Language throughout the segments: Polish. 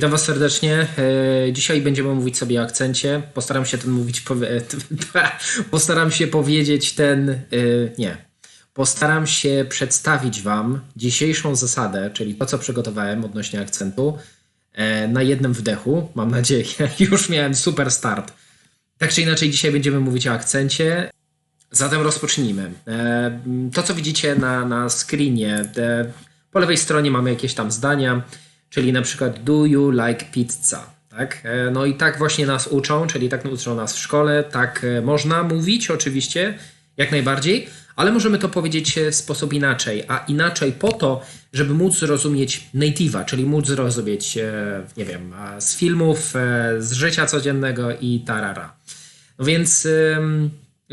Witam Was serdecznie. E, Dzisiaj będziemy mówić sobie o akcencie. Postaram się ten mówić. Powie... Postaram się powiedzieć ten. e, Nie. Postaram się przedstawić Wam dzisiejszą zasadę, czyli to, co przygotowałem odnośnie akcentu, e, na jednym wdechu. Mam nadzieję. Już miałem super start. Tak czy inaczej, dzisiaj będziemy mówić o akcencie. Zatem rozpocznijmy. E, To, co widzicie na, na screenie, e, po lewej stronie mamy jakieś tam zdania, czyli na przykład do you like pizza? Tak? E, No i tak właśnie nas uczą, czyli tak uczą nas w szkole, tak e, można mówić oczywiście, jak najbardziej, ale możemy to powiedzieć e, w sposób inaczej, a inaczej po to, żeby móc zrozumieć native'a, czyli móc zrozumieć, nie wiem, z filmów, z życia codziennego i tarara. No więc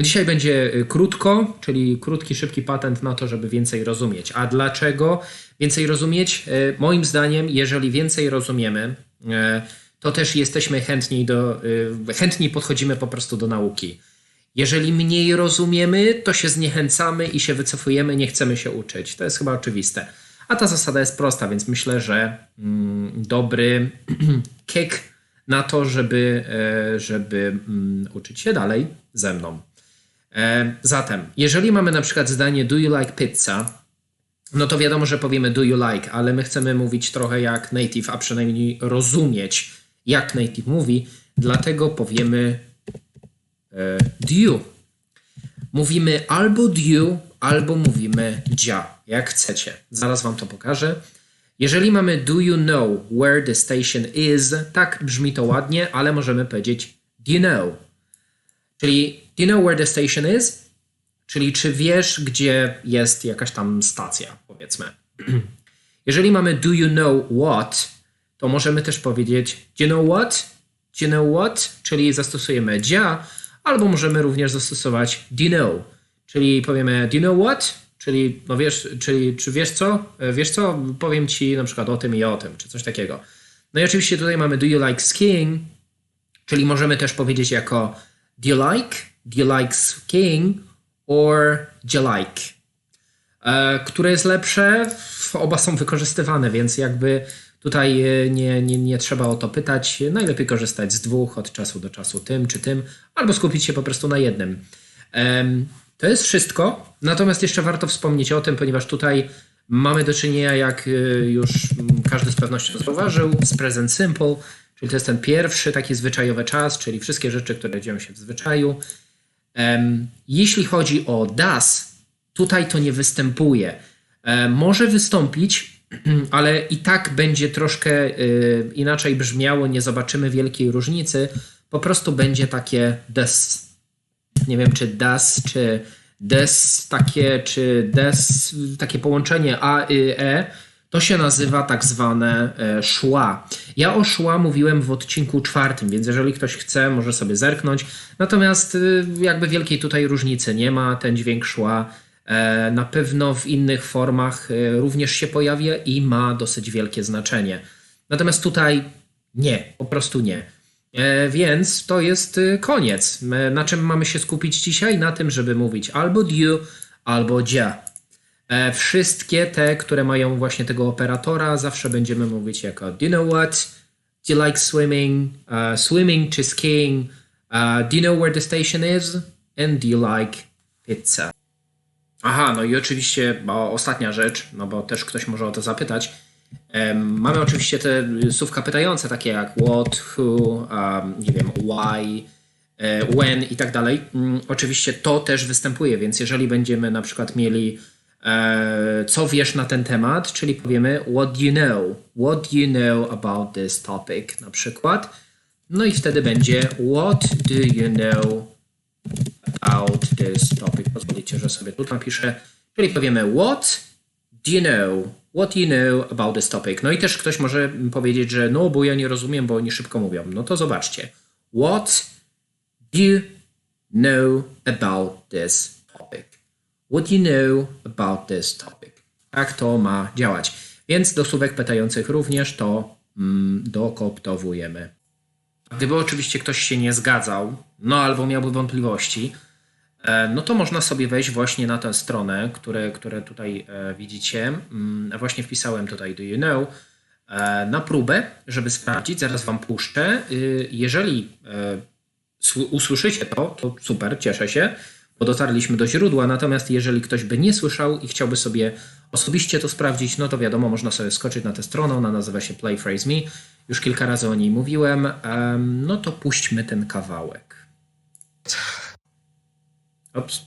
dzisiaj będzie y, krótko, czyli krótki, szybki patent na to, żeby więcej rozumieć. A dlaczego więcej rozumieć? Y, moim zdaniem, jeżeli więcej rozumiemy, y, to też jesteśmy chętni do, chętniej podchodzimy po prostu do nauki. Jeżeli mniej rozumiemy, to się zniechęcamy i się wycofujemy, nie chcemy się uczyć. To jest chyba oczywiste. A ta zasada jest prosta, więc myślę, że mm, dobry kick na to, żeby, e, żeby mm, uczyć się dalej ze mną. E, Zatem, jeżeli mamy na przykład zdanie Do you like pizza? No to wiadomo, że powiemy do you like, ale my chcemy mówić trochę jak native, a przynajmniej rozumieć, jak native mówi, dlatego powiemy e, do you. Mówimy albo do you, albo mówimy dzia, jak chcecie. Zaraz wam to pokażę. Jeżeli mamy do you know where the station is, tak brzmi to ładnie, ale możemy powiedzieć do you know. Czyli do you know where the station is? Czyli czy wiesz, gdzie jest jakaś tam stacja, powiedzmy. Jeżeli mamy do you know what, to możemy też powiedzieć do you know what? Do you know what? Czyli zastosujemy dzia, albo możemy również zastosować do you know, czyli powiemy do you know what? Czyli, no wiesz, czyli czy wiesz co? E, Wiesz co? Powiem ci na przykład o tym i o tym, czy coś takiego. No i oczywiście tutaj mamy do you like skiing, czyli możemy też powiedzieć jako do you like, like skiing or do you like. E, które jest lepsze? Oba są wykorzystywane, więc jakby tutaj e, nie, nie, nie trzeba o to pytać. Najlepiej korzystać z dwóch od czasu do czasu, tym czy tym, albo skupić się po prostu na jednym. To jest wszystko, natomiast jeszcze warto wspomnieć o tym, ponieważ tutaj mamy do czynienia, jak e, już każdy z pewnością zauważył, z present simple, czyli to jest ten pierwszy taki zwyczajowy czas, czyli wszystkie rzeczy, które dzieją się w zwyczaju. Jeśli chodzi o das, tutaj to nie występuje. Może wystąpić, ale i tak będzie troszkę y, inaczej brzmiało, nie zobaczymy wielkiej różnicy. Po prostu będzie takie des. Nie wiem, czy das, czy des takie, czy des, takie połączenie a, y, e. To się nazywa tak zwane e, szła. Ja o szła mówiłem w odcinku czwartym, więc jeżeli ktoś chce, może sobie zerknąć. Natomiast y, jakby wielkiej tutaj różnicy nie ma. Ten dźwięk szła e, na pewno w innych formach e, również się pojawia i ma dosyć wielkie znaczenie. Natomiast tutaj nie, po prostu nie. Więc to jest y, koniec. Na czym mamy się skupić dzisiaj? Na tym, żeby mówić albo you, albo dzia. E, Wszystkie te, które mają właśnie tego operatora, zawsze będziemy mówić jako do you know what? Do you like swimming? Uh, swimming czy skiing? Uh, do you know where the station is? And do you like pizza? Aha, no i oczywiście ostatnia rzecz, no bo też ktoś może o to zapytać. Em, mamy oczywiście te słówka pytające, takie jak what, who, um, nie wiem, why, when i tak dalej. Mm, Oczywiście to też występuje, więc jeżeli będziemy na przykład mieli co wiesz na ten temat, czyli powiemy what do you know, what do you know about this topic na przykład. No i wtedy będzie what do you know about this topic. Pozwolicie, że sobie tu napiszę. Czyli powiemy what do you know? What do you know about this topic? No i też ktoś może powiedzieć, że no, bo ja nie rozumiem, bo oni szybko mówią. No to zobaczcie. What do you know about this? What you know about this topic? Tak to ma działać. Więc do słówek pytających również to mm. Gdyby oczywiście ktoś się nie zgadzał, no albo miałby wątpliwości, e, no to można sobie wejść właśnie na tę stronę, które, które tutaj e, widzicie. Mm, Właśnie wpisałem tutaj do you know e, na próbę, żeby sprawdzić. Zaraz wam puszczę. Y, Jeżeli sły- usłyszycie to, to super, cieszę się, bo dotarliśmy do źródła. Natomiast jeżeli ktoś by nie słyszał i chciałby sobie osobiście to sprawdzić, no to wiadomo, można sobie skoczyć na tę stronę. Ona nazywa się Play Phrase Me. Już kilka razy o niej mówiłem. Em, No to puśćmy ten kawałek. Ops.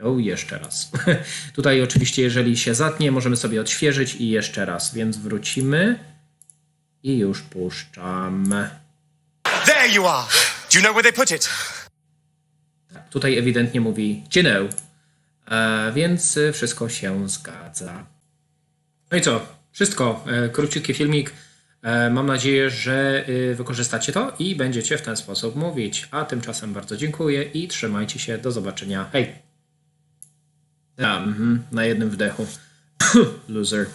O, jeszcze raz. Tutaj oczywiście, jeżeli się zatnie, możemy sobie odświeżyć i jeszcze raz, więc wrócimy i już puszczam. There you are. Do you know where they put it? Tutaj ewidentnie mówi know, e, więc y, wszystko się zgadza. No i co? Wszystko. E, króciutki filmik. E, mam nadzieję, że wykorzystacie to i będziecie w ten sposób mówić. A tymczasem bardzo dziękuję i trzymajcie się. Do zobaczenia. Hej! Mhm, na jednym wdechu. Loser.